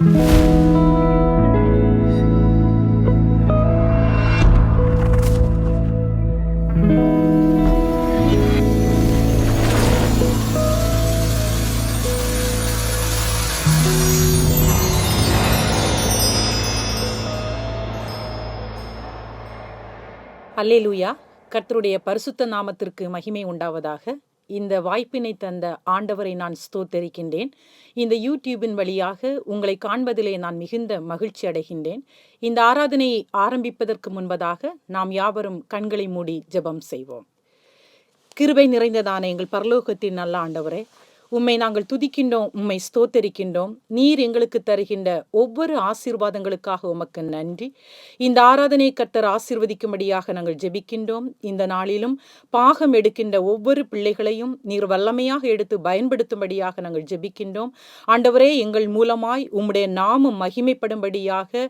அல்லேலூயா கர்த்தருடைய பரிசுத்த நாமத்திற்கு மகிமை உண்டாவதாக. இந்த வாய்ப்பினை தந்த ஆண்டவரை நான் ஸ்தோத்தரிக்கின்றேன். இந்த யூடியூபின் வழியாக உங்களை காண்பதிலே நான் மிகுந்த மகிழ்ச்சி அடைகின்றேன். இந்த ஆராதனையை ஆரம்பிப்பதற்கு முன்பதாக நாம் யாவரும் கண்களை மூடி ஜெபம் செய்வோம். கிருபை நிறைந்ததான எங்கள் பரலோகத்தின் நல்ல ஆண்டவரே உம்மை நாங்கள் துதிக்கின்றோம் உம்மை ஸ்தோத்தரிக்கின்றோம். நீர் எங்களுக்கு தருகின்ற ஒவ்வொரு ஆசீர்வாதங்களுக்காக உமக்கு நன்றி. இந்த ஆராதனை கர்த்தர் ஆசீர்வதிக்கும்படியாக நாங்கள் ஜெபிக்கின்றோம். இந்த நாளிலும் பாகம் எடுக்கின்ற ஒவ்வொரு பிள்ளைகளையும் நீர் வல்லமையாக எடுத்து பயன்படுத்தும்படியாக நாங்கள் ஜெபிக்கின்றோம். ஆண்டவரே எங்கள் மூலமாய் உம்முடைய நாமம் மகிமைப்படும்படியாக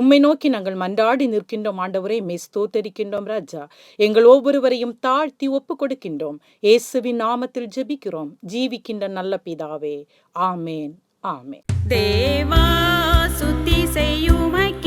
உம்மை நோக்கி நாங்கள் மன்றாடி நிற்கின்றோம். ஆண்டவரே மெய் ஸ்தோத்தரிக்கின்றோம் ராஜா. எங்கள் ஒவ்வொருவரையும் தாழ்த்தி ஒப்பு கொடுக்கின்றோம் இயேசுவின் நாமத்தில் ஜெபிக்கிறோம். ஜீவிக்கின்ற நல்ல பிதாவே. ஆமேன் ஆமேன். தேவா சுத்தி செய்யுமக்கீனி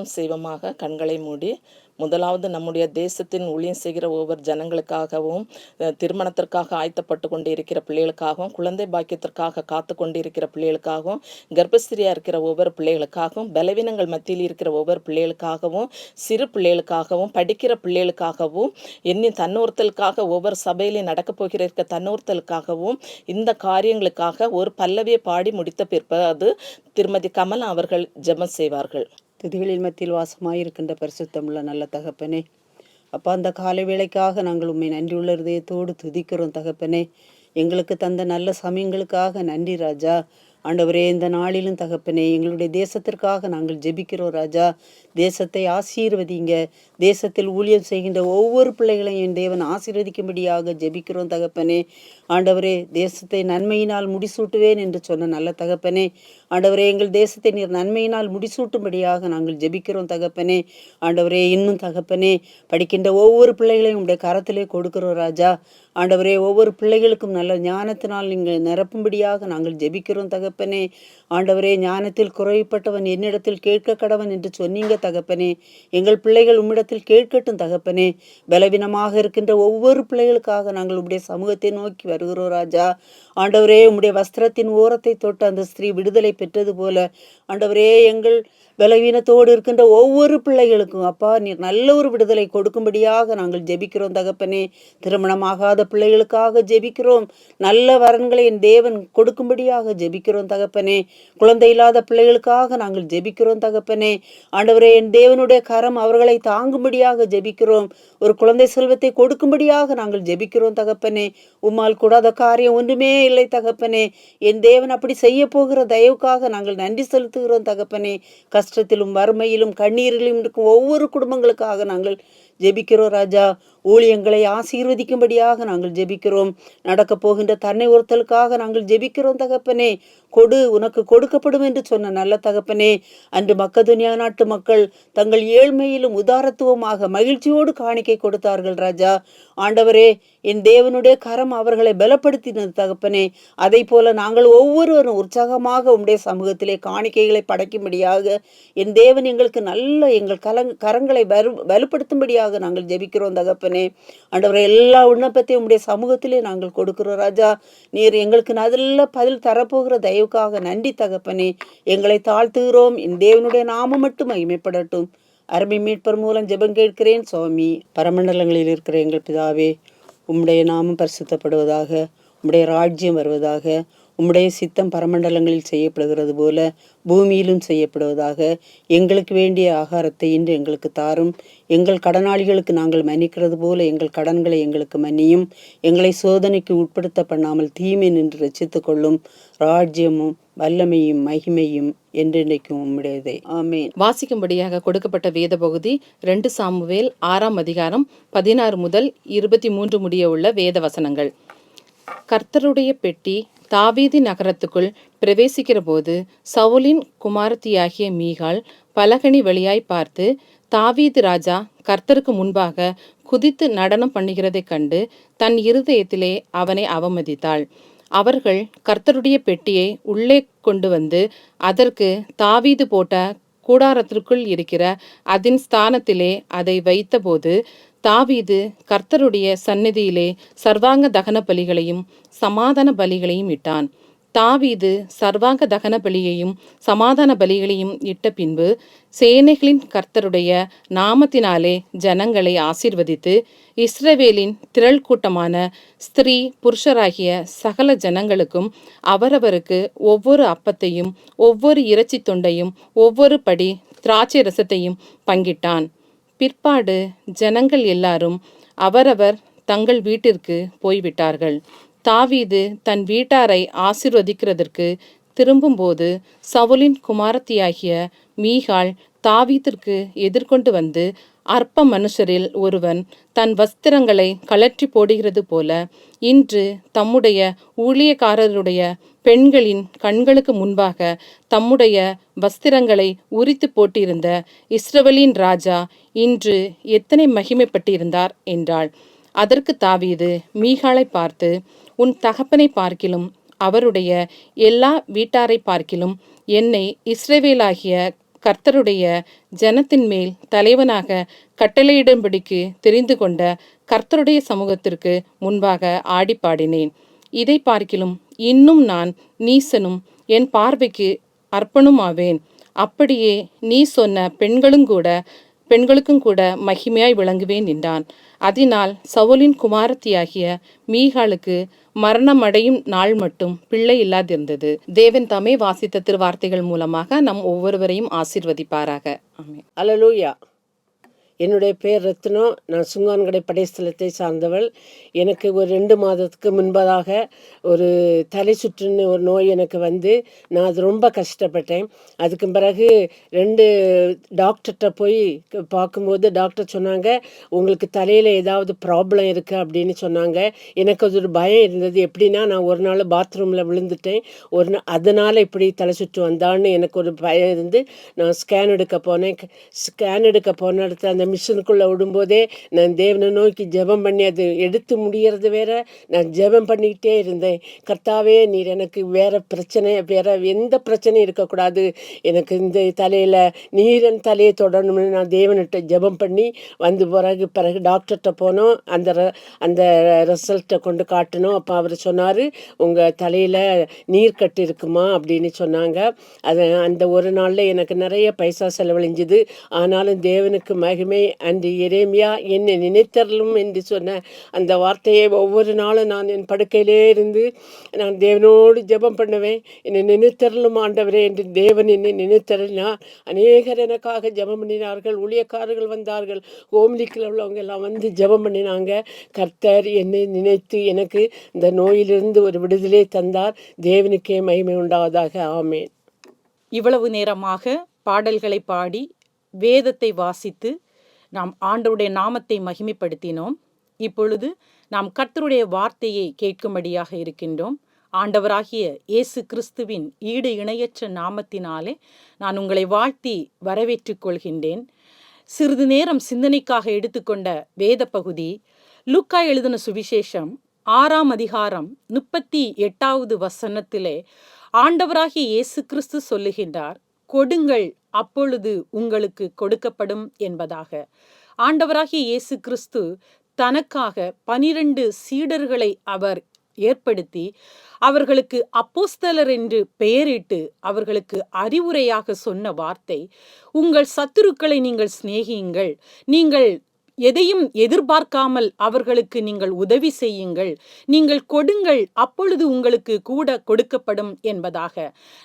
ஜெபம் செய்வமாக கண்களை மூடி முதலாவது நம்முடைய தேசத்தின் ஊழியம் செய்கிற ஒவ்வொரு ஜனங்களுக்காகவும் திருமணத்திற்காக ஆயத்தப்பட்டு கொண்டு இருக்கிற பிள்ளைகளுக்காகவும் குழந்தை பாக்கியத்திற்காக காத்து கொண்டு இருக்கிற பிள்ளைகளுக்காகவும் கர்ப்பஸ்திரியா இருக்கிற ஒவ்வொரு பிள்ளைகளுக்காகவும் பலவீனங்கள் மத்தியில் இருக்கிற ஒவ்வொரு பிள்ளைகளுக்காகவும் சிறு பிள்ளைகளுக்காகவும் படிக்கிற பிள்ளைகளுக்காகவும் எண்ணி தன்னோர்த்தலுக்காக ஒவ்வொரு சபையிலையும் நடக்கப் போகிற இருக்க தன்னோர்த்தலுக்காகவும் இந்த காரியங்களுக்காக ஒரு பல்லவியை பாடி முடித்த பிற்பது திருமதி கமலா அவர்கள் ஜெபம் செய்வார்கள். துதிகளின் மத்தியில் வாசமாயிருக்கின்ற பரிசுத்தமுள்ள நல்ல தகப்பனே. அப்பா அந்த காலை வேலைக்காக நாங்கள் உண்மை நன்றியுள்ள இதயத்தோடு துதிக்கிறோம் தகப்பனே. எங்களுக்கு தந்த நல்ல சமயங்களுக்காக நன்றி ராஜா. ஆண்டவரே இந்த நாளிலும் தகப்பனே எங்களுடைய தேசத்திற்காக நாங்கள் ஜெபிக்கிறோம் ராஜா. தேசத்தை ஆசீர்வதிங்க. தேசத்தில் ஊழியம் செய்கின்ற ஒவ்வொரு பிள்ளைகளையும் என் தேவன் ஆசீர்வதிக்கும்படியாக ஜெபிக்கிறோம் தகப்பனே. ஆண்டவரே தேசத்தை நன்மையினால் முடிசூட்டுவேன் என்று சொன்ன நல்ல தகப்பனே. ஆண்டவரே எங்கள் தேசத்தை நீர் நன்மையினால் முடிசூட்டும்படியாக நாங்கள் ஜெபிக்கிறோம் தகப்பனே. ஆண்டவரே இன்னும் தகப்பனே படிக்கின்ற ஒவ்வொரு பிள்ளைகளையும் உடைய கரத்திலே கொடுக்கிறோம் ராஜா. ஆண்டவரே ஒவ்வொரு பிள்ளைகளுக்கும் நல்ல ஞானத்தினால் நீங்கள் நிரப்பும்படியாக நாங்கள் ஜெபிக்கிறோம் தகப்பனே. ஆண்டவரே ஞானத்தில் குறைப்பட்டவன் என்னிடத்தில் கேட்க கடவன் என்று சொன்னீங்க தகப்பனே. எங்கள் பிள்ளைகள் உம்மிடத்தில் கேட்கட்டும் தகப்பனே. பலவீனமாக இருக்கின்ற ஒவ்வொரு பிள்ளைகளுக்காக நாங்கள் உம்முடைய சமூகத்தை நோக்கி வருகிறோம் ராஜா. ஆண்டவரே உம்முடைய வஸ்திரத்தின் ஓரத்தை தொட்டு அந்த ஸ்திரீ விடுதலை பெற்றது போல. ஆண்டவரே எங்கள் பலவீனத்தோடு இருக்கின்ற ஒவ்வொரு பிள்ளைகளுக்கும் அப்பா நீர் நல்ல ஒரு விடுதலை கொடுக்கும்படியாக நாங்கள் ஜெபிக்கிறோம் தகப்பனே. திருமணமாகாத பிள்ளைகளுக்காக ஜெபிக்கிறோம். நல்ல வரன்களை என் தேவன் கொடுக்கும்படியாக ஜெபிக்கிறோம் தகப்பனே. குழந்தை இல்லாத பிள்ளைகளுக்காக நாங்கள் ஜெபிக்கிறோம் தகப்பனே. ஆண்டவரே என் தேவனுடைய கரம் அவர்களை தாங்கும்படியாக ஜெபிக்கிறோம். ஒரு குழந்தை செல்வத்தை கொடுக்கும்படியாக நாங்கள் ஜெபிக்கிறோம் தகப்பனே. உம்மால் கூடாத காரியம் ஒன்றுமே இல்லை தகப்பனே. என் தேவன் அப்படி செய்ய போகிற தயவுக்காக நாங்கள் நன்றி செலுத்துகிறோம் தகப்பனே. கஷ்டத்திலும் வறுமையிலும் கண்ணீரிலும் இருக்கும் ஒவ்வொரு குடும்பங்களுக்காக நாங்கள் ஜெபிக்கிறோம் ராஜா. ஊழியங்களை ஆசீர்வதிக்கும்படியாக நாங்கள் ஜெபிக்கிறோம். நடக்க போகின்ற தன்னை ஒருத்தலுக்காக நாங்கள் ஜெபிக்கிறோம் தகப்பனே. கொடு உனக்கு கொடுக்கப்படும் என்று சொன்ன நல்ல தகப்பனே. அன்று மக்கதுனியா நாட்டு மக்கள் தங்கள் ஏழ்மையிலும் உதாரத்துவமாக மகிழ்ச்சியோடு காணிக்கை கொடுத்தார்கள் ராஜா. ஆண்டவரே என் தேவனுடைய கரம் அவர்களை பலப்படுத்தினது தகப்பனே. அதை போல நாங்கள் ஒவ்வொருவரும் உற்சாகமாக உம்முடைய சமூகத்திலே காணிக்கைகளை படைக்கும்படியாக என் தேவன் எங்களுக்கு நல்ல எங்கள் கலங் கரங்களை வலுப்படுத்தும்படியாக நாங்கள் ஜெபிக்கிறோம் தகப்பனே. ஆண்டவரே. எல்லா விண்ணப்பத்தையும் உங்களுடைய சமூகத்திலே நாங்கள் கொடுக்கிறோம். ராஜா நீர் எங்களுக்கு நல்ல பதில் தரப்போகிற தயவுக்காக நன்றி தகப்பனே. எங்களை தாழ்த்துகிறோம். என் தேவனுடைய நாமம் மட்டும் மகிமைப்படட்டும். அருமை மீட்பர் மூலம் ஜெபம் கேட்கிறேன். சுவாமி பரமண்டலங்களில் இருக்கிற எங்கள் பிதாவே உம்முடைய நாமம் பரிசுத்தப்படுவதாக உம்முடைய ராஜ்யம் வருவதாக உம்முடைய சித்தம் பரமண்டலங்களில் செய்யப்படுகிறது போல பூமியிலும் செய்யப்படுவதாக எங்களுக்கு வேண்டிய ஆகாரத்தை இன்று எங்களுக்கு தாரும். எங்கள் கடனாளிகளுக்கு நாங்கள் மன்னிக்கிறது போல எங்கள் கடன்களை எங்களுக்கு மன்னியும். எங்களை சோதனைக்கு உட்படுத்த பண்ணாமல் தீமை நின்று ரசித்து கொள்ளும் ராஜ்யமும் வல்லமையும் மகிமையும் என்றென்றைக்கும் உம்முடையதே. ஆமேன். வாசிக்கும்படியாக கொடுக்கப்பட்ட வேத பகுதி ரெண்டு சாமுவேல் ஆறாம் அதிகாரம் பதினாறு முதல் இருபத்தி மூன்று முடிய உள்ள வேத வசனங்கள். கர்த்தருடைய பெட்டி தாவீதி நகரத்துக்குள் பிரவேசிக்கிறபோது சவுலின் குமாரத்தியாகிய மீகால் பலகணி வழியாய் பார்த்து தாவீது ராஜா கர்த்தருக்கு முன்பாக குதித்து நடனம் பண்ணுகிறதைக் கண்டு தன் இருதயத்திலே அவனை அவமதித்தாள். அவர்கள் கர்த்தருடைய பெட்டியை உள்ளே கொண்டு வந்து அதற்கு தாவீது போட்ட கூடாரத்திற்குள் இருக்கிற அதன் ஸ்தானத்திலே அதை வைத்தபோது தாவீது கர்த்தருடைய சந்நிதியிலே சர்வாங்க தகன பலிகளையும் சமாதான பலிகளையும் இட்டான். தாவீது சர்வாங்க தகன பலியையும் சமாதான பலிகளையும் இட்ட பின்பு சேனைகளின் கர்த்தருடைய நாமத்தினாலே ஜனங்களை ஆசிர்வதித்து இஸ்ரவேலின் திரள் கூட்டமான ஸ்திரீ புருஷராகிய சகல ஜனங்களுக்கும் அவரவருக்கு ஒவ்வொரு அப்பத்தையும் ஒவ்வொரு இறைச்சி தொண்டையும் ஒவ்வொரு படி திராட்சை ரசத்தையும் பங்கிட்டான். பிற்பாடு ஜனங்கள் எல்லாரும் அவரவர் தங்கள் வீட்டிற்கு போய்விட்டார்கள். தாவீது தன் வீட்டாரை ஆசிர்வதிக்கிறதற்கு திரும்பும்போது சவுலின் குமாரத்தியாகிய மீகாள் தாவீதிற்கு எதிர்கொண்டு வந்து அற்ப மனுஷரில் ஒருவன் தன் வஸ்திரங்களை கலற்றி போடுகிறது போல இன்று தம்முடைய ஊழியக்காரருடைய பெண்களின் கண்களுக்கு முன்பாக தம்முடைய வஸ்திரங்களை உரித்து போட்டிருந்த இஸ்ரவலின் ராஜா இன்று எத்தனை மகிமைப்பட்டிருந்தார் என்றாள். அதற்கு தாவீது மீகாலை பார்த்து உன் தகப்பனை பார்க்கிலும் அவருடைய எல்லா வீட்டாரை பார்க்கிலும் என்னை இஸ்ரேவேலாகிய கர்த்தருடைய ஜனத்தின் மேல் தலைவனாக கட்டளையிடும்படிக்கு தெரிந்து கொண்ட கர்த்தருடைய சமூகத்திற்கு முன்பாக ஆடி பாடினேன் இதை பார்க்கிலும் இன்னும் நான் நீசனும் என் பார்வைக்கு அர்ப்பணுமாவேன். அப்படியே நீ சொன்ன பெண்களும் கூட பெண்களுக்கும் கூட மகிமையாய் விளங்குவேன் என்றான். அதனால் சவுலின் குமாரத்தியாகிய மீகாளுக்கு மரணமடையும் நாள் மட்டும் பிள்ளை இல்லாதிருந்தது. தேவன் தாமே வாசித்த திருவார்த்தைகள் மூலமாக நம் ஒவ்வொருவரையும் ஆசிர்வதிப்பாராக. அலலூயா என்னுடைய பேர் ரத்னோ. நான் சுங்கான்கடை படைஸ்தலத்தை சார்ந்தவள். எனக்கு ஒரு ரெண்டு மாதத்துக்கு முன்பதாக ஒரு தலை சுற்றுன்னு ஒரு நோய் எனக்கு வந்து நான் அது ரொம்ப கஷ்டப்பட்டேன். அதுக்கு பிறகு ரெண்டு டாக்டர்கிட்ட போய் பார்க்கும்போது டாக்டர் சொன்னாங்க உங்களுக்கு தலையில் ஏதாவது ப்ராப்ளம் இருக்குது அப்படின்னு சொன்னாங்க. எனக்கு அது ஒரு பயம் இருந்தது. எப்படின்னா நான் ஒரு நாள் பாத்ரூமில் விழுந்துட்டேன். ஒரு நாள் அதனால் இப்படி தலை சுற்று வந்தான்னு எனக்கு ஒரு பயம் இருந்து நான் ஸ்கேன் எடுக்க போனேன். ஸ்கேன் எடுக்க போன இடத்துல அந்த மிஷினுக்குள்ளே விடும்போதே நான் தேவனை நோக்கி ஜெபம் பண்ணி அது எடுத்து முடியறது வேற. நான் ஜெபம் பண்ணிக்கிட்டே இருந்தேன். கர்த்தாவே நீர் எனக்கு வேற பிரச்சனை வேற எந்த பிரச்சனையும் இருக்கக்கூடாது. எனக்கு இந்த தலையில் நீரன் தலையை தொடரணும்னு நான் தேவன்கிட்ட ஜெபம் பண்ணி வந்து பிறகு பிறகு டாக்டர்கிட்ட போனோம். அந்த ர- அந்த ரிசல்ட்டை கொண்டு காட்டணும் அப்போ அவர் சொன்னார் உங்கள் தலையில் நீர் கட்டு இருக்குமா? அப்படின்னு சொன்னாங்க. அது அந்த ஒரு நாளில் எனக்கு நிறைய பைசா செலவழிஞ்சுது. ஆனாலும் தேவனுக்கு மகிமை நானே அன்று எரேமியா என்னை நினைத்தரலும் என்று சொன்ன அந்த வார்த்தையை ஒவ்வொரு நாளும் நான் என் படுக்கையிலே இருந்து நான் தேவனோடு ஜெபம் பண்ணுவேன். என்னை நினைத்தரலும் ஆண்டவரே என்று தேவன் என்னை நினைத்தரலினார் அநேகர் எனக்காக ஜெபம் பண்ணினார்கள். ஊழியக்காரர்கள் வந்தார்கள். ஹோம்லிக்கில் உள்ளவங்க எல்லாம் வந்து ஜெபம் பண்ணினாங்க. கர்த்தர் என்னை நினைத்து எனக்கு இந்த நோயிலிருந்து ஒரு விடுதலை தந்தார். தேவனுக்கே மகிமை உண்டாவதாக. ஆமேன். இவ்வளவு நேரமாக பாடல்களை பாடி வேதத்தை வாசித்து நாம் ஆண்டவருடைய நாமத்தை மகிமைப்படுத்தினோம். இப்பொழுது நாம் கர்த்தருடைய வார்த்தையை கேட்கும்படியாக இருக்கின்றோம். ஆண்டவராகிய இயேசு கிறிஸ்துவின் ஈடு இணையற்ற நாமத்தினாலே நான் உங்களை வாழ்த்தி வரவேற்றுக் கொள்கின்றேன். சிறிது நேரம் சிந்தனைக்காக எடுத்துக்கொண்ட வேத பகுதி லூக்கா எழுதின சுவிசேஷம் ஆறாம் அதிகாரம் முப்பத்தி எட்டாவது வசனத்திலே ஆண்டவராகிய இயேசு கிறிஸ்து சொல்லுகின்றார். கொடுங்கள் அப்பொழுது உங்களுக்கு கொடுக்கப்படும் என்பதாக. ஆண்டவராகிய இயேசு கிறிஸ்து தனக்காக பனிரெண்டு சீடர்களை அவர் ஏற்படுத்தி அவர்களுக்கு அப்போஸ்தலர் என்று பெயரிட்டு அவர்களுக்கு அறிவுரையாக சொன்ன வார்த்தை உங்கள் சத்துருக்களை நீங்கள் சிநேகியுங்கள் நீங்கள் எதையும் எதிர்பார்க்காமல் அவர்களுக்கு நீங்கள் உதவி செய்யுங்கள். நீங்கள் கொடுங்கள் அப்பொழுது உங்களுக்கு கூட கொடுக்கப்படும் என்பதாக.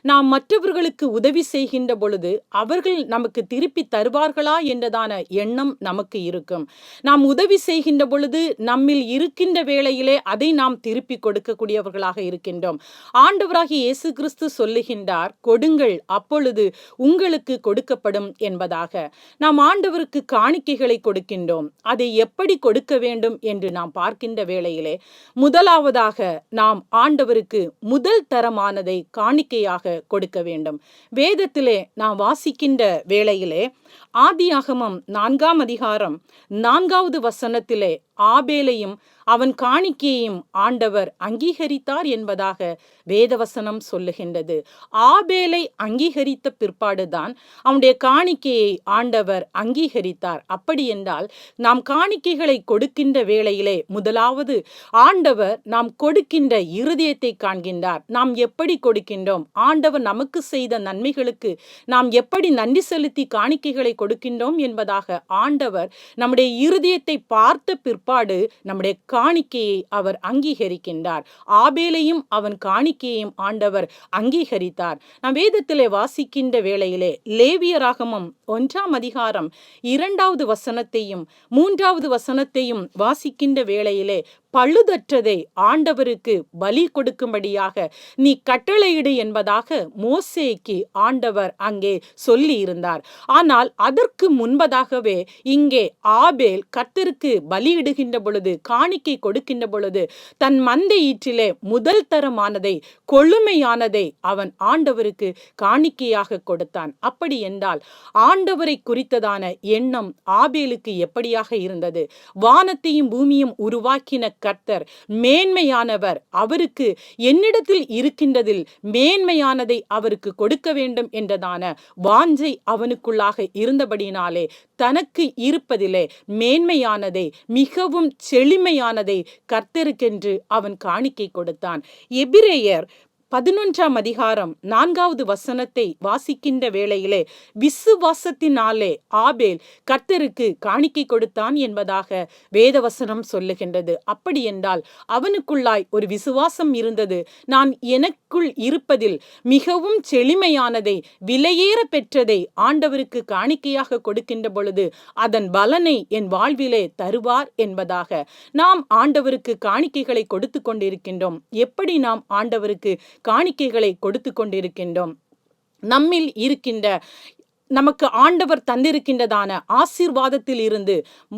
நாம் மற்றவர்களுக்கு உதவி செய்கின்ற பொழுது அவர்கள் நமக்கு திருப்பி தருவார்களா என்றதான எண்ணம் நமக்கு இருக்கும். நாம் உதவி செய்கின்ற பொழுது நம்மில் இருக்கின்ற வேளையிலே அதை நாம் திருப்பி கொடுக்கக்கூடியவர்களாக இருக்கின்றோம். ஆண்டவராகி இயேசு கிறிஸ்து சொல்லுகின்றார் கொடுங்கள் அப்பொழுது உங்களுக்கு கொடுக்கப்படும் என்பதாக. நாம் ஆண்டவருக்கு காணிக்கைகளை கொடுக்கின்றோம். அதை எப்படி கொடுக்க வேண்டும் என்று நாம் பார்க்கின்ற வேளையிலே முதலாவதாக நாம் ஆண்டவருக்கு முதல் தரமானதை காணிக்கையாக கொடுக்க வேண்டும். வேதத்திலே நாம் வாசிக்கின்ற வேளையிலே ஆதியாகமம் நான்காம் அதிகாரம் நான்காவது வசனத்திலே ஆபேலையும் அவன் காணிக்கையையும் ஆண்டவர் அங்கீகரித்தார் என்பதாக வேதவசனம் சொல்லுகின்றது. ஆபேலை அங்கீகரித்த பிற்பாடுதான் அவனுடைய காணிக்கையை ஆண்டவர் அங்கீகரித்தார். அப்படி என்றால் நாம் காணிக்கைகளை கொடுக்கின்ற வேளையிலே முதலாவது ஆண்டவர் நாம் கொடுக்கின்ற இருதயத்தை காண்கின்றார். நாம் எப்படி கொடுக்கின்றோம்? ஆண்டவர் நமக்கு செய்த நன்மைகளுக்கு நாம் எப்படி நன்றி செலுத்தி காணிக்கைகளை கொடுக்கின்றோம் என்பதாக ஆண்டவர் நம்முடைய இருதயத்தை பார்த்த பிற்பாடு நம்முடைய காணிக்கையை அவர் அங்கீகரிக்கின்றார். ஆபேலையும் அவன் காணிக்கையையும் ஆண்டவர் அங்கீகரித்தார். நாம் வேதத்திலே வாசிக்கின்ற வேளையிலே லேவியராகமம் ஒன்றாம் அதிகாரம் இரண்டாவது வசனத்தையும் மூன்றாவது வசனத்தையும் வாசிக்கின்ற வேளையிலே பழுதற்றதை ஆண்டவருக்கு பலி கொடுக்கும்படியாக நீ கட்டளையிடு என்பதாக மோசேக்கு ஆண்டவர் அங்கே சொல்லி இருந்தார் ஆனால் அதற்கு முன்பதாகவே இங்கே ஆபேல் கர்த்தருக்கு பலியிடுகின்ற பொழுது காணிக்கை கொடுக்கின்ற பொழுது தன் மந்தை ஈற்றிலே முதல் தரமானதை கொழுமையானதை அவன் ஆண்டவருக்கு காணிக்கையாக கொடுத்தான். அப்படி என்றால் ஆண்டவரை குறித்ததான எண்ணம் ஆபேலுக்கு எப்படியாக இருந்தது? வானத்தையும் பூமியும் உருவாக்கின கர்த்தர். மேன்மையானவர் அவருக்கு என்னிடத்தில் இருக்கின்றதில் மேன்மையானதை அவருக்கு கொடுக்க வேண்டும் என்றதான வாஞ்சை அவனுக்குள்ளாக இருந்தபடியினாலே தனக்கு இருப்பதிலே மேன்மையானதை மிகவும் செழுமையானதை கர்த்தருக்கென்று அவன் காணிக்கை கொடுத்தான். எபிரேயர் பதினொன்றாம் அதிகாரம் நான்காவது வசனத்தை வாசிக்கின்ற வேளையிலே விசுவாசத்தினாலே ஆபேல் கர்த்தருக்கு காணிக்கை கொடுத்தான் என்பதாக வேதவசனம் சொல்லுகின்றது. அப்படி என்றால் அவனுக்குள்ளாய் ஒரு விசுவாசம் இருந்தது. நான் எனக்குள் இருப்பதில் மிகவும் செழுமையானதை விலையேற பெற்றதை ஆண்டவருக்கு காணிக்கையாக கொடுக்கின்ற பொழுது அதன் பலனை என் வாழ்விலே தருவார் என்பதாக நாம் ஆண்டவருக்கு காணிக்கைகளை கொடுத்து கொண்டிருக்கின்றோம். எப்படி நாம் ஆண்டவருக்கு காணிக்கைகளை கொடுத்து கொண்டிருக்கின்றோம். நம்மில் இருக்கின்ற நமக்கு ஆண்டவர் தந்திருக்கின்றதான ஆசீர்வாதத்தில் இருந்து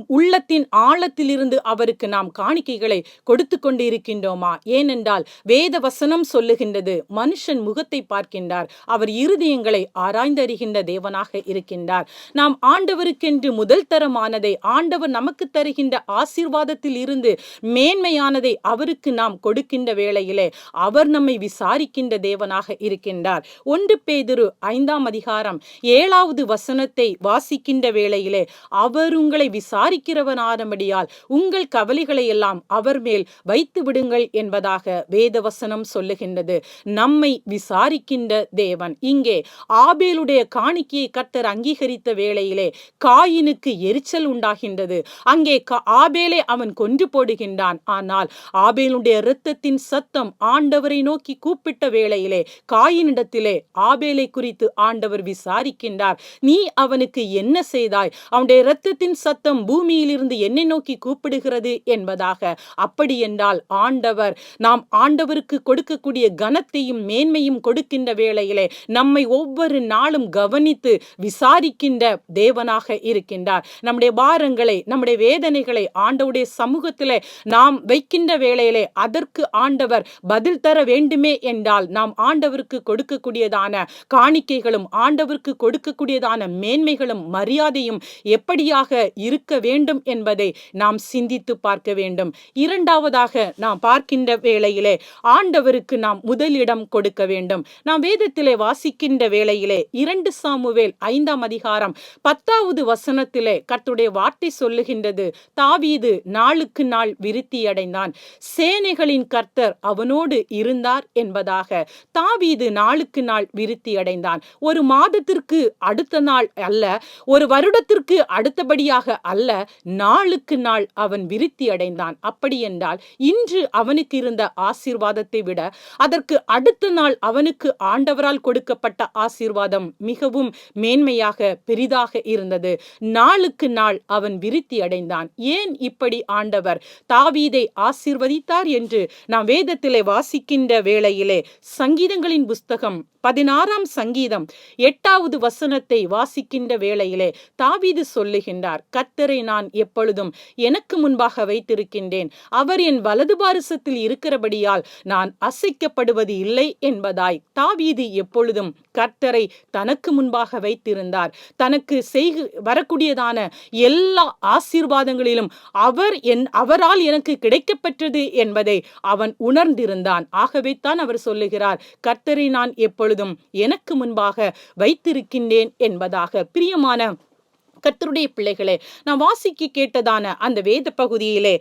உள்ளத்தின் ஆழத்தில் இருந்து அவருக்கு நாம் காணிக்கைகளை கொடுத்து கொண்டு இருக்கின்றோமா ஏனென்றால் வேத வசனம் சொல்லுகின்றது மனுஷன் முகத்தை பார்க்கின்றார் அவர் இருதயங்களை ஆராய்ந்தறிகின்ற தேவனாக இருக்கின்றார். நாம் ஆண்டவருக்கென்று முதல் தரமானதை ஆண்டவர் நமக்கு தருகின்ற ஆசீர்வாதத்தில் இருந்து மேன்மையானதை அவருக்கு நாம் கொடுக்கின்ற வேளையிலே அவர் நம்மை விசாரிக்கின்ற தேவனாக இருக்கின்றார். ஒன்று பேதுரு ஐந்தாம் அதிகாரம் ஏழாவது ஏழாவது வசனத்தை வாசிக்கின்ற வேளையிலே அவர் உங்களை விசாரிக்கிறவனானபடியால் உங்கள் கவலைகளை எல்லாம் அவர் மேல் வைத்து விடுங்கள் என்பதாக வேதவசனம் சொல்லுகின்றது. நம்மை விசாரிக்கின்ற தேவன். இங்கே ஆபேலுடைய காணிக்கையை கத்தர் அங்கீகரித்த வேளையிலே காயினுக்கு எரிச்சல் உண்டாகின்றது. அங்கே ஆபேலை அவன் கொன்று போடுகின்றான். ஆனால் ஆபேலுடைய இரத்தத்தின் சத்தம் ஆண்டவரை நோக்கி கூப்பிட்ட வேளையிலே காயினிடத்திலே ஆபேலை குறித்து ஆண்டவர் விசாரிக்கின்றார். நீ அவனுக்கு என்ன செய்தாய்? அவனுடைய இரத்தத்தின் சத்தம் பூமியிலிருந்து என்னை நோக்கி கூப்பிடுகிறது என்பதாக. அப்படி என்றால் ஆண்டவர் நாம் ஆண்டவருக்கு கொடுக்கக்கூடிய கனத்தையும் மேன்மையும் கொடுக்கின்ற வேளையிலே நம்மை ஒவ்வொரு நாளும் கவனித்து விசாரிக்கின்ற தேவனாக இருக்கின்றார். நம்முடைய பாரங்களை நம்முடைய வேதனைகளை ஆண்டவருடைய சமூகத்திலே நாம் வைக்கின்ற வேளையிலே அதற்கு ஆண்டவர் பதில் தர வேண்டுமே என்றால் நாம் ஆண்டவருக்கு கொடுக்கக்கூடியதான காணிக்கைகளும் ஆண்டவருக்கு கொடுக்கக்கூடியதான மேன்மைகளும் மரியாதையும் எப்படியாக இருக்க வேண்டும் என்பதை நாம் சிந்தித்து பார்க்க வேண்டும். இரண்டாவதாக நாம் பார்க்கின்ற வேளையிலே ஆண்டவருக்கு நாம் முதலிடம் கொடுக்க வேண்டும். நாம் வேதத்திலே வாசிக்கின்ற வேளையிலே இரண்டு சாமுவேல் ஐந்தாம் அதிகாரம் பத்தாவது வசனத்திலே கர்த்தருடைய வார்த்தை சொல்லுகின்றது. தாவீது நாளுக்கு நாள் விருத்தி அடைந்தான் சேனைகளின் கர்த்தர் அவனோடு இருந்தார் என்பதாக. தாவீது நாளுக்கு நாள் விருத்தி அடைந்தான் ஒரு மாதத்திற்கு அடுத்த நாள் அல்ல ஒரு வருடத்திற்கு அடுத்தபடியாக அல்ல நாளுக்கு நாள் அவன் விருத்தி அடைந்தான். அப்படி என்றால் இன்று அவனுக்கு இருந்த ஆசீர்வாதத்தை விட அதற்கு அடுத்த நாள் அவனுக்கு ஆண்டவரால் கொடுக்கப்பட்ட ஆசீர்வாதம் மிகவும் மேன்மையாக பெரிதாக இருந்தது. நாளுக்கு நாள் அவன் விருத்தி அடைந்தான். ஏன் இப்படி ஆண்டவர் தாவீதை ஆசீர்வதித்தார் என்று நாம் வேதத்திலே வாசிக்கின்ற வேளையிலே சங்கீதங்களின் புஸ்தகம் பதினாறாம் சங்கீதம் எட்டாவது வசனத்தை வாசிக்கின்ற வேளையிலே தாவீது சொல்லுகின்றார் கத்தரை நான் எப்பொழுதும் எனக்கு முன்பாக வைத்திருக்கின்றேன். அவர் என் வலது பாரிசத்தில் இருக்கிறபடியால் நான் அசைக்கப்படுவது இல்லை என்பதாய் தாவீது எப்பொழுதும் கர்த்தரை தனக்கு முன்பாக வைத்திருந்தார். தனக்கு செய்கு வரக்கூடியதான எல்லா ஆசீர்வாதங்களிலும் அவர் என் அவரால் எனக்கு கிடைக்கப்பெற்றது என்பதை அவன் உணர்ந்திருந்தான். ஆகவே தான் அவர் சொல்லுகிறார் கர்த்தரை நான் எப்பொழுதும் எனக்கு முன்பாக வைத்திருக்கின்றேன் என்பதாக. பிரியமான கர்த்தருடைய பிள்ளைகளே நான் வாசிக்க கேட்டதான அந்த வேத பகுதியிலே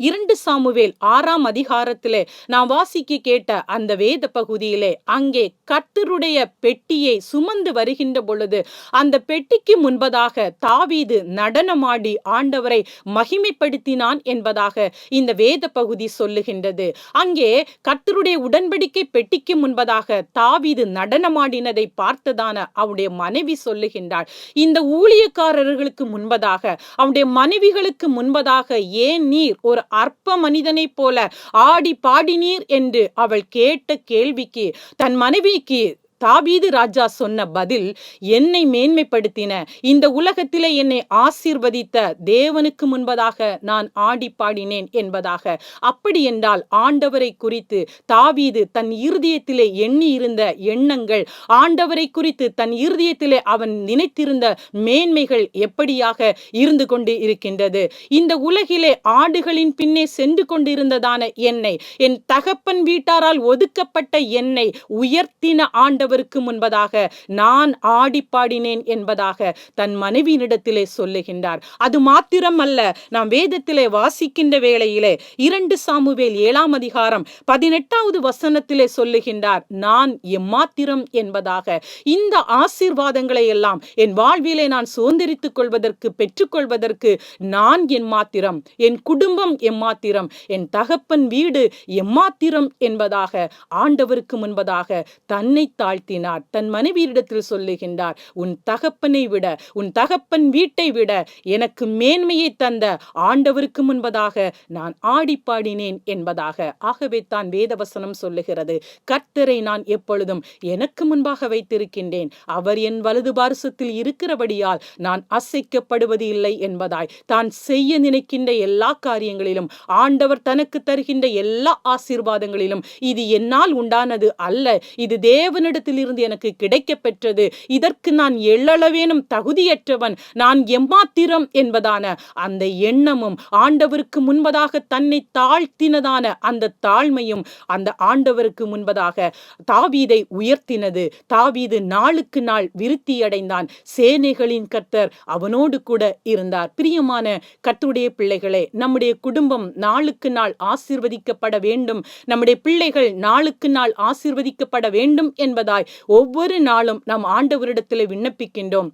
இரண்டு சாமுவேல் ஆறாம் அதிகாரத்திலே நான் வாசிக்க கேட்ட அந்த வேத பகுதியிலே அங்கே கர்த்தருடைய பெட்டியை சுமந்து வருகின்ற பொழுது அந்த பெட்டிக்கு முன்பதாக தாவீது நடனமாடி ஆண்டவரை மகிமைப்படுத்தினான் என்பதாக இந்த வேத பகுதி சொல்லுகின்றது. அங்கே கர்த்தருடைய உடன்படிக்கை பெட்டிக்கு முன்பதாக தாவீது நடனமாடினதை பார்த்ததான அவருடைய மனைவி சொல்லுகின்றாள். இந்த ஊழியக்காரர்களுக்கு முன்பதாக அவருடைய மனைவிகளுக்கு முன்பதாக ஏன் நீர் ஒரு அற்ப மனிதனைப் போல ஆடி பாடினீர் என்று அவள் கேட்ட கேள்விக்கு தன் மனைவிக்கு தாபீது ராஜா சொன்ன பதில் என்னை மேன்மைப்படுத்தின. இந்த உலகத்திலே என்னை ஆசீர்வதித்த தேவனுக்கு முன்பதாக நான் ஆடி பாடினேன் என்பதாக. அப்படி என்றால் ஆண்டவரை குறித்து தாபீது தன் இருதயத்திலே எண்ணி இருந்த எண்ணங்கள் ஆண்டவரை குறித்து தன் இருதயத்திலே அவன் நினைத்திருந்த மேன்மைகள் எப்படியாக இருந்து கொண்டு இருக்கின்றது? இந்த உலகிலே ஆடுகளின் பின்னே சென்று கொண்டிருந்ததான என்னை என் தகப்பன் வீட்டாரால் ஒதுக்கப்பட்ட என்னை உயர்த்தின ஆண்டவருக்கு முன்பதாக நான் ஆடிப்பாடினேன் என்பதாக தன் மனைவியினிடத்திலே சொல்லுகின்றார். அது மாத்திரம் அல்ல நாம் வேதத்திலே வாசிக்கின்ற வேளையிலே இரண்டு சாமுவேல் ஏழாம் அதிகாரம் பதினெட்டாவது வசனத்திலே சொல்லுகின்றார் நான் எம்மாத்திரம் என்பதாக. இந்த ஆசீர்வாதங்களை எல்லாம் என் வாழ்விலே நான் சுதந்திரித்துக் கொள்வதற்கு பெற்றுக்கொள்வதற்கு நான் என் மாத்திரம் என் குடும்பம் எம்மாத்திரம். என் தகப்பன் வீடு எம்மாத்திரம் என்பதாக ஆண்டவருக்கு முன்பதாக தன்னை தாழ்த்தினார் தன் மனைவியிடத்தில் சொல்லுகின்றார் உன் தகப்பனை விட உன் தகப்பன் வீட்டை விட எனக்கு மேன்மையை தந்த ஆண்டவருக்கு முன்பதாக நான் ஆடி பாடினேன் என்பதாக. ஆகவே தான் வேதவசனம் சொல்லுகிறது கர்த்தரை நான் எப்பொழுதும் எனக்கு முன்பாக வைத்திருக்கின்றேன். அவர் என் வலது பாரசத்தில் இருக்கிறபடியால் நான் அசைக்கப்படுவது இல்லை என்பதாய். தான் செய்ய நினைக்கின்ற எல்லா காரியங்களிலும் ஆண்டவர் தனக்கு தருகின்ற எல்லா ஆசீர்வாதங்களிலும் இது என்னால் உண்டானது அல்ல. இது தேவனிடத்தில் அவரிடத்திலிருந்து எனக்கு கிடைக்கப் பெற்றது இதற்கு நான் எள்ளளவேனும் தகுதியற்றவன். நான் எம்மாத்திரம் என்பதான அந்த எண்ணமும் ஆண்டவருக்கு முன்பதாக தன்னை தாழ்த்தினதான அந்த தாழ்மையும் அந்த ஆண்டவருக்கு முன்பதாக தாவீதை உயர்த்தினது. தாவீது நாளுக்கு நாள் விருத்தியடைந்தான். சேனைகளின் கர்த்தர் அவனோடு கூட இருந்தார். பிரியமான கத்துடைய பிள்ளைகளே நம்முடைய குடும்பம் நாளுக்கு நாள் ஆசிர்வதிக்கப்பட வேண்டும். நம்முடைய பிள்ளைகள் நாளுக்கு நாள் ஆசிர்வதிக்கப்பட வேண்டும் என்பதால் ஒவ்வொரு நாளும் நாம் ஆண்டவரிடத்தில் விண்ணப்பிக்கின்றோம்.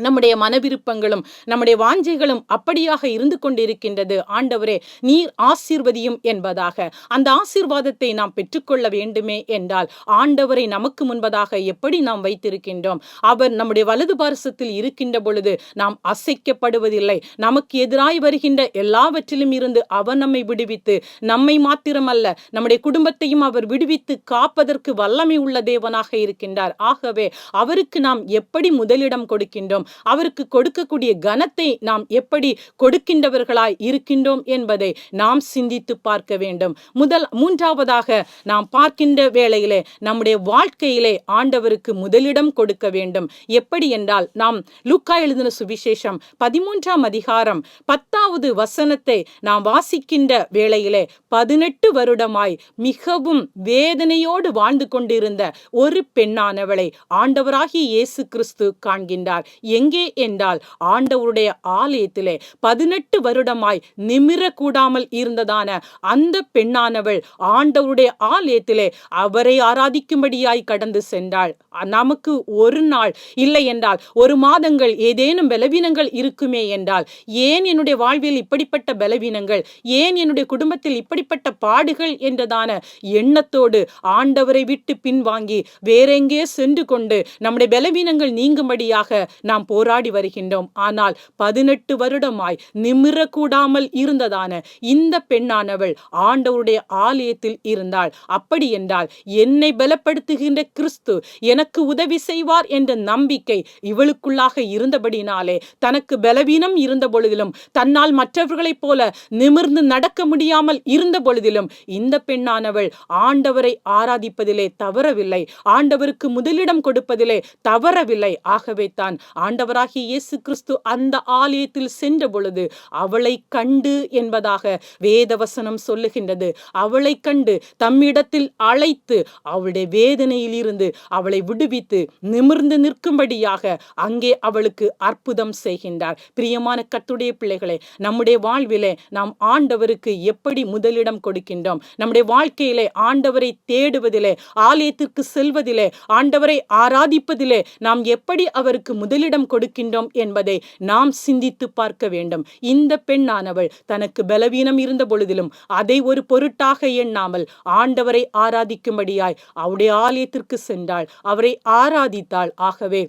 நம்முடைய மனவிருப்பங்களும் நம்முடைய வாஞ்சைகளும் அப்படியாக இருந்து கொண்டிருக்கின்றது. ஆண்டவரே நீர் ஆசீர்வதியும் என்பதாக. அந்த ஆசீர்வாதத்தை நாம் பெற்றுக்கொள்ள வேண்டுமே என்றால் ஆண்டவரை நமக்கு முன்பதாக எப்படி நாம் வைத்திருக்கின்றோம்? அவர் நம்முடைய வலது பாரசத்தில் இருக்கின்ற பொழுது நாம் அசைக்கப்படுவதில்லை. நமக்கு எதிராய் வருகின்ற எல்லாவற்றிலும் இருந்து அவர் நம்மை விடுவித்து நம்மை மாத்திரமல்ல நம்முடைய குடும்பத்தையும் அவர் விடுவித்து காப்பதற்கு வல்லமை உள்ள தேவனாக இருக்கின்றார். ஆகவே அவருக்கு நாம் எப்படி முதலிடம் கொடுக்கின்றோம்? அவருக்கு கொடுக்கக்கூடிய கனத்தை நாம் எப்படி கொடுக்கின்றவர்களாய் இருக்கின்றோம் என்பதை நாம் சிந்தித்து பார்க்க வேண்டும். முதல் மூன்றாவதாக நாம் பார்க்கின்ற வேளையிலே நம்முடைய வாழ்க்கையிலே ஆண்டவருக்கு முதலிடம் கொடுக்க வேண்டும். எப்படி என்றால் நாம் லூக்கா எழுதின சுவிசேஷம் பதிமூன்றாம் அதிகாரம் பத்தாவது வசனத்தை நாம் வாசிக்கின்ற வேளையிலே பதினெட்டு வருடமாய் மிகவும் வேதனையோடு வாழ்ந்து கொண்டிருந்த ஒரு பெண்ணானவளை ஆண்டவராகிய இயேசு கிறிஸ்து காண்கின்றார். எங்கே என்றால் ஆண்டவருடைய ஆலயத்திலே பதினெட்டு வருடமாய் நிமிரக்கூடாமல் இருந்ததான அந்த பெண்ணானவள் ஆண்டவருடைய ஆலயத்திலே அவரை ஆராதிக்கும்படியாய் கடந்து சென்றாள். நமக்கு ஒரு நாள் இல்லை என்றால் ஒரு மாதங்கள் ஏதேனும் பலவீனங்கள் இருக்குமே என்றால் ஏன் என்னுடைய வாழ்வில் இப்படிப்பட்ட பலவீனங்கள் ஏன் என்னுடைய குடும்பத்தில் இப்படிப்பட்ட பாடுகள் என்றதான எண்ணத்தோடு ஆண்டவரை விட்டு பின்வாங்கி வேறெங்கே சென்று கொண்டு நம்முடைய பலவீனங்கள் நீங்கும்படியாக நாம் நாம் போராடி வருகின்றோம். ஆனால் பதினெட்டு வருடமாய் நிமிரக்கூடாமல் இருந்ததான இந்த பெண்ணானவள் ஆண்டவருடைய ஆலயத்தில் இருந்தாள். அப்படி என்றால் என்னை பலப்படுத்துகின்ற கிறிஸ்து எனக்கு உதவி செய்வார் என்ற நம்பிக்கை இவளுக்குள்ளாக இருந்தபடினாலே தனக்கு பலவீனம் இருந்த பொழுதிலும் தன்னால் மற்றவர்களைப் போல நிமிர்ந்து நடக்க முடியாமல் இருந்த பொழுதிலும் இந்த பெண்ணானவள் ஆண்டவரை ஆராதிப்பதிலே தவறவில்லை. ஆண்டவருக்கு முதலிடம் கொடுப்பதிலே தவறவில்லை. ஆகவே தான் ஆண்டவராகிய இயேசு கிறிஸ்து அந்த ஆலயத்தில் சென்ற பொழுது அவளை கண்டு என்பதாக வேதவசனம் சொல்லுகின்றது. அவளை கண்டு தம்மிடத்தில் அழைத்து அவளுடைய வேதனையில் இருந்து அவளை விடுவித்து நிமிர்ந்து நிற்கும்படியாக அங்கே அவளுக்கு அற்புதம் செய்கின்றார். பிரியமான கத்துடைய பிள்ளைகளே நம்முடைய வாழ்விலே நாம் ஆண்டவருக்கு எப்படி முதலிடம் கொடுக்கின்றோம்? நம்முடைய வாழ்க்கையிலே ஆண்டவரை தேடுவதிலே ஆலயத்திற்கு செல்வதிலே ஆண்டவரை ஆராதிப்பதிலே நாம் எப்படி அவருக்கு முதலிடம் கொடுக்கின்றோம் என்பதை நாம் சிந்தித்து பார்க்க வேண்டும். இந்த பெண்ணானவள் தனக்கு பலவீனம் இருந்த பொழுதிலும் அதை ஒரு பொருட்டாக எண்ணாமல் ஆண்டவரை ஆராதிக்கும்படியாய் அவருடைய ஆலயத்திற்கு சென்றாள். அவரை ஆராதித்தாள். ஆகவே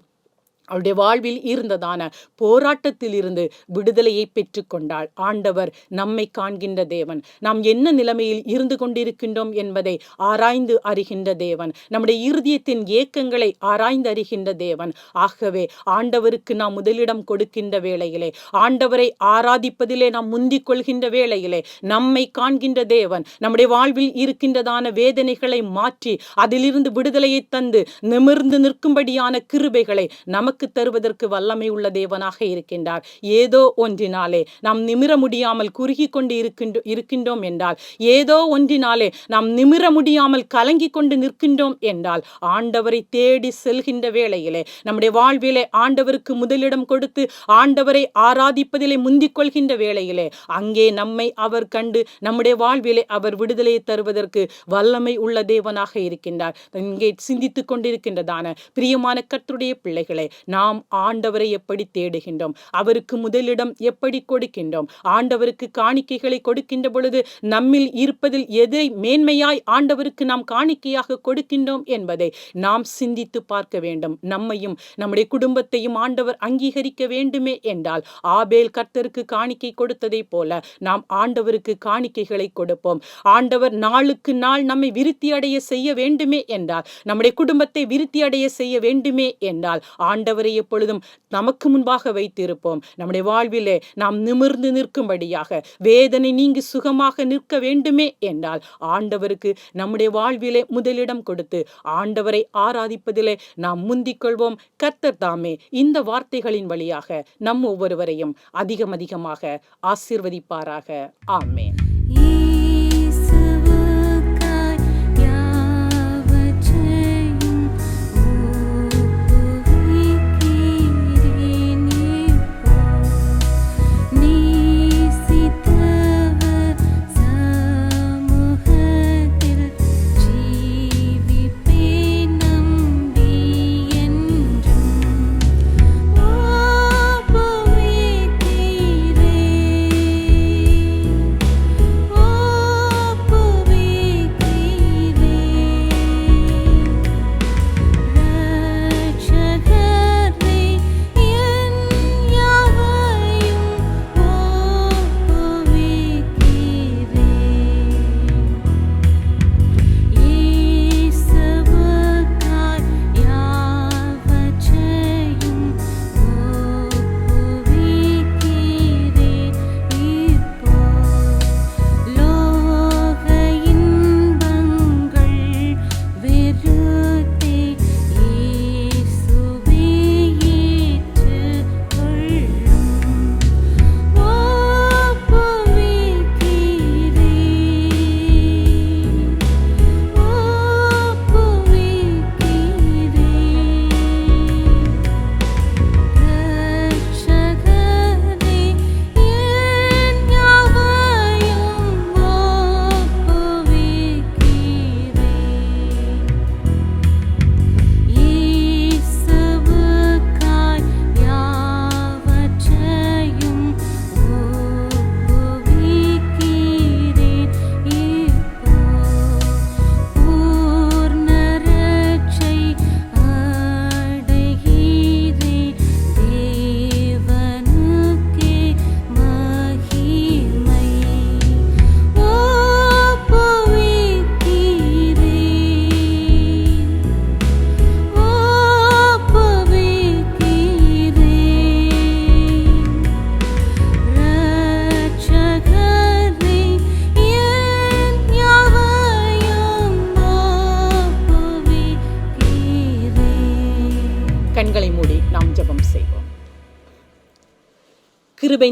அவளுடைய வாழ்வில் இருந்ததான போராட்டத்தில் இருந்து விடுதலையை பெற்றுக்கொண்டாள். ஆண்டவர் நம்மை காண்கின்ற தேவன். நாம் என்ன நிலைமையில் இருந்து கொண்டிருக்கின்றோம் என்பதை ஆராய்ந்து அறிகின்ற தேவன். நம்முடைய இருதயத்தின் ஏக்கங்களை ஆராய்ந்து அறிகின்ற தேவன். ஆகவே ஆண்டவருக்கு நாம் முதலிடம் கொடுக்கின்ற வேளையிலே ஆண்டவரை ஆராதிப்பதிலே நாம் முந்திக் கொள்கின்ற வேளையிலே நம்மை காண்கின்ற தேவன் நம்முடைய வாழ்வில் இருக்கின்றதான வேதனைகளை மாற்றி அதிலிருந்து விடுதலையை தந்து நிமிர்ந்து நிற்கும்படியான கிருபைகளை நமக்கு நமக்கு தருவதற்கு வல்லமை உள்ள தேவனாக இருக்கின்றார். ஏதோ ஒன்றினாலே நாம் நிமிர முடியாமல் குறுகி கொண்டு இருக்கின்ற இருக்கின்றோம் என்றால் ஏதோ ஒன்றினாலே நாம் நிமிர முடியாமல் கலங்கி கொண்டு நிற்கின்றோம் என்றால் ஆண்டவரை தேடி செல்கின்ற வேளையிலே நம்முடைய வாழ்விலே ஆண்டவருக்கு முதலிடம் கொடுத்து ஆண்டவரை ஆராதிப்பதிலே முந்திக் கொள்கின்ற வேளையிலே அங்கே நம்மை அவர் கண்டு நம்முடைய வாழ்விலே அவர் விடுதலையை தருவதற்கு வல்லமை உள்ள தேவனாக இருக்கின்றார். இங்கே சிந்தித்துக் கொண்டிருக்கின்றதான பிரியமான கற்றுடைய பிள்ளைகளே நாம் ஆண்டவரை எப்படி தேடுகின்றோம்? அவருக்கு முதலிடம் எப்படி கொடுக்கின்றோம்? ஆண்டவருக்கு காணிக்கைகளை கொடுக்கின்ற பொழுது நம்மில் இருப்பதில் எதை மேன்மையாய் ஆண்டவருக்கு நாம் காணிக்கையாக கொடுக்கின்றோம் என்பதை நாம் சிந்தித்து பார்க்க வேண்டும். நம்மையும் நம்முடைய குடும்பத்தையும் ஆண்டவர் அங்கீகரிக்க வேண்டுமே என்றால் ஆபேல் கர்த்தருக்கு காணிக்கை கொடுத்ததைப் போல நாம் ஆண்டவருக்கு காணிக்கைகளை கொடுப்போம். ஆண்டவர் நாளுக்கு நாள் நம்மை விருத்தி அடைய செய்ய வேண்டுமே என்றால் நம்முடைய குடும்பத்தை விருத்தி அடைய செய்ய வேண்டுமே என்றால் ஆண்டவர் அவரை எப்பொழுதும் நமக்கு முன்பாக வைத்திருப்போம். நம்முடைய வாழ்விலே நாம் நிமிர்ந்து நிற்கும்படியாக வேதனை நீங்கி சுகமாக நிற்க வேண்டுமே என்றால் ஆண்டவருக்கு நம்முடைய வாழ்விலே முதலிடம் கொடுத்து ஆண்டவரை ஆராதிப்பதிலே நாம் முந்திக் கொள்வோம் கர்த்தர் தாமே இந்த வார்த்தைகளின் வழியாக நம் ஒவ்வொருவரையும் அதிகம் அதிகமாக ஆசீர்வதிப்பாராக. ஆமேன்.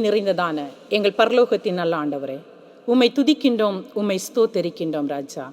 நிறைந்ததான எங்கள் பரலோகத்தின் நல்ல ஆண்டவரே உம்மை துதிக்கின்றோம் உம்மை ஸ்தோத்தரிக்கின்றோம் ராஜா.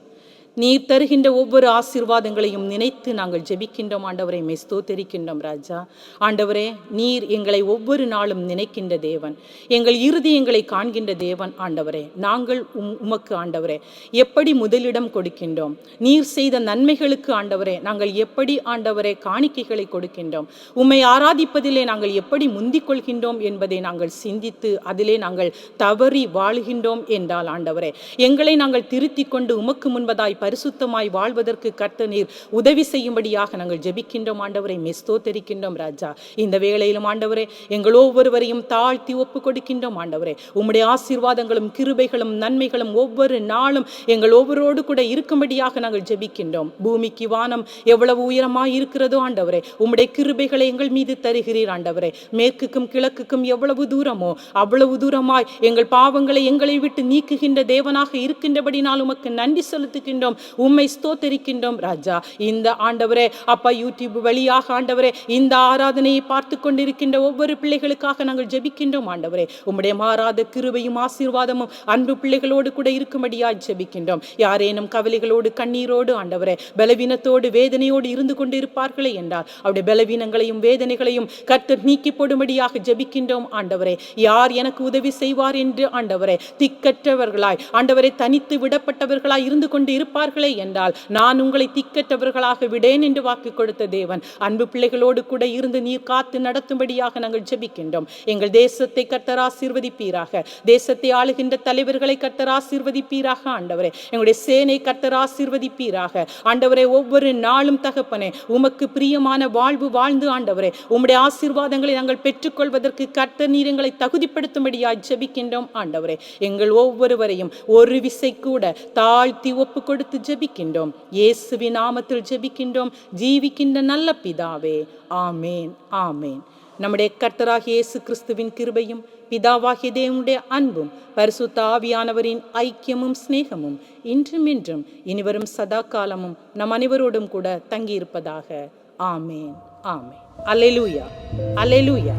நீர் தருகின்ற ஒவ்வொரு ஆசீர்வாதங்களையும் நினைத்து நாங்கள் ஜெபிக்கின்றோம். ஆண்டவரை மெய் ஸ்தோத்தரிக்கின்றோம் ராஜா. ஆண்டவரே நீர் எங்களை ஒவ்வொரு நாளும் நினைக்கின்ற தேவன். எங்கள் இருதயங்களை காண்கின்ற தேவன் ஆண்டவரே. நாங்கள் உம் உமக்கு ஆண்டவரே எப்படி முதலிடம் கொடுக்கின்றோம்? நீர் செய்த நன்மைகளுக்கு ஆண்டவரே நாங்கள் எப்படி ஆண்டவரே காணிக்கைகளை கொடுக்கின்றோம்? உம்மை ஆராதிப்பதிலே நாங்கள் எப்படி முந்திக் கொள்கின்றோம் என்பதை நாங்கள் சிந்தித்து அதிலே நாங்கள் தவறி வாழ்கின்றோம் என்றால் ஆண்டவரே எங்களை நாங்கள் திருத்திக் கொண்டு உமக்கு முன்பதாய் பரிசுத்தமாய் வாழ்வதற்கு கர்த்த நீர் உதவி செய்யும்படியாக நாங்கள் ஜெபிக்கின்றோம். ஆண்டவரை மெஸ்தோத்தரிக்கின்றோம் ராஜா. இந்த வேளையிலும் ஆண்டவரே எங்கள் ஒவ்வொருவரையும் தாழ்த்தி ஒப்பு கொடுக்கின்றோம். ஆண்டவரே உம்முடைய ஆசீர்வாதங்களும் கிருபைகளும் நன்மைகளும் ஒவ்வொரு நாளும் எங்கள் ஒவ்வொருவரோடு கூட இருக்கும்படியாக நாங்கள் ஜெபிக்கின்றோம். பூமிக்கு வானம் எவ்வளவு உயரமாய் இருக்கிறதோ ஆண்டவரே உம்முடைய கிருபைகளை எங்கள் மீது தருகிறீர் ஆண்டவரே. மேற்குக்கும் கிழக்குக்கும் எவ்வளவு தூரமோ அவ்வளவு தூரமாய் எங்கள் பாவங்களை எங்களை விட்டு நீக்குகின்ற தேவனாக இருக்கின்றபடினால் உமக்கு நன்றி செலுத்துகின்றோம். உம்மை ஸ்தோத்தரிக்கின்றோம் ராஜா. இந்த ஆண்டவரே அப்பா யூடியூப் வழியாக ஆண்டவரே இந்த ஆராதனையை பார்த்து கொண்டிருக்கின்ற ஒவ்வொரு பிள்ளைகளுக்காக நாங்கள் ஜெபிக்கின்றோம் ஆண்டவரே. உம்முடைய மாறாத கிருபையும் ஆசீர்வாதமும் அன்பு பிள்ளைகளோடு கூட இருக்கும்படியாய் ஜெபிக்கின்றோம். யாரேனும் கவலைகளோடு கண்ணீரோடு ஆண்டவரே பலவீனத்தோடு வேதனையோடு இருந்து கொண்டிருப்பார்களே என்றால் அவருடைய பலவீனங்களையும் வேதனைகளையும் கர்த்தர் நீக்கி போடும்படியாக ஜெபிக்கின்றோம் ஆண்டவரே. யார் எனக்கு உதவி செய்வார் என்று ஆண்டவரே திக்கற்றவர்களாய் ஆண்டவரை தனித்து விடப்பட்டவர்களாய் இருந்து கொண்டு நினைப்பார்களே என்றால் நான் உங்களை திக்கற்றவர்களாக விடேன் என்று வாக்கு கொடுத்த தேவன். அன்பு பிள்ளைகளோடு கூட இருந்து நீர் காத்து நடத்தும்படியாக நாங்கள் ஜெபிக்கின்றோம். எங்கள் தேசத்தை கர்த்தர் ஆசீர்வதிப்பீராக. தேசத்தை ஆளுகின்ற தலைவர்களை கர்த்தர் ஆசீர்வதிப்பீராக ஆண்டவரே. எங்களுடைய சேனை கர்த்தர் ஆசீர்வதிப்பீராக. ஆண்டவரே ஒவ்வொரு நாளும் தகப்பனே உமக்கு பிரியமான வாழ்வு வாழ்ந்து ஆண்டவரே. உம்முடைய ஆசீர்வாதங்களை நாங்கள் பெற்றுக்கொள்வதற்கு கர்த்தர் நீர் எங்களை தகுதிப்படுத்தும்படியாய் ஜெபிக்கின்றோம் ஆண்டவரே. எங்கள் ஒவ்வொருவரையும் ஒரு விசை கூட தாழ்த்தி ஒப்பு கொடுத்து பார்த்து ஜெபிக்கின்றோம். இயேசுவின் நாமத்தில் ஜெபிக்கின்றோம். ஜீவிக்கின்ற நல்ல பிதாவே. ஆமேன். ஆமேன். நம்முடைய கர்த்தராக இயேசு கிறிஸ்துவின் கிருபையும் பிதாவாகிய தேவனுடைய அன்பும் பரிசுத்த ஆவியானவரின் ஐக்கியமும் சிநேகமும் இன்றும் இன்றும் இனிவரும் சதா காலமும் நம் அனைவரோடும் கூட தங்கியிருப்பதாக. ஆமேன். ஆமேன். Hallelujah hallelujah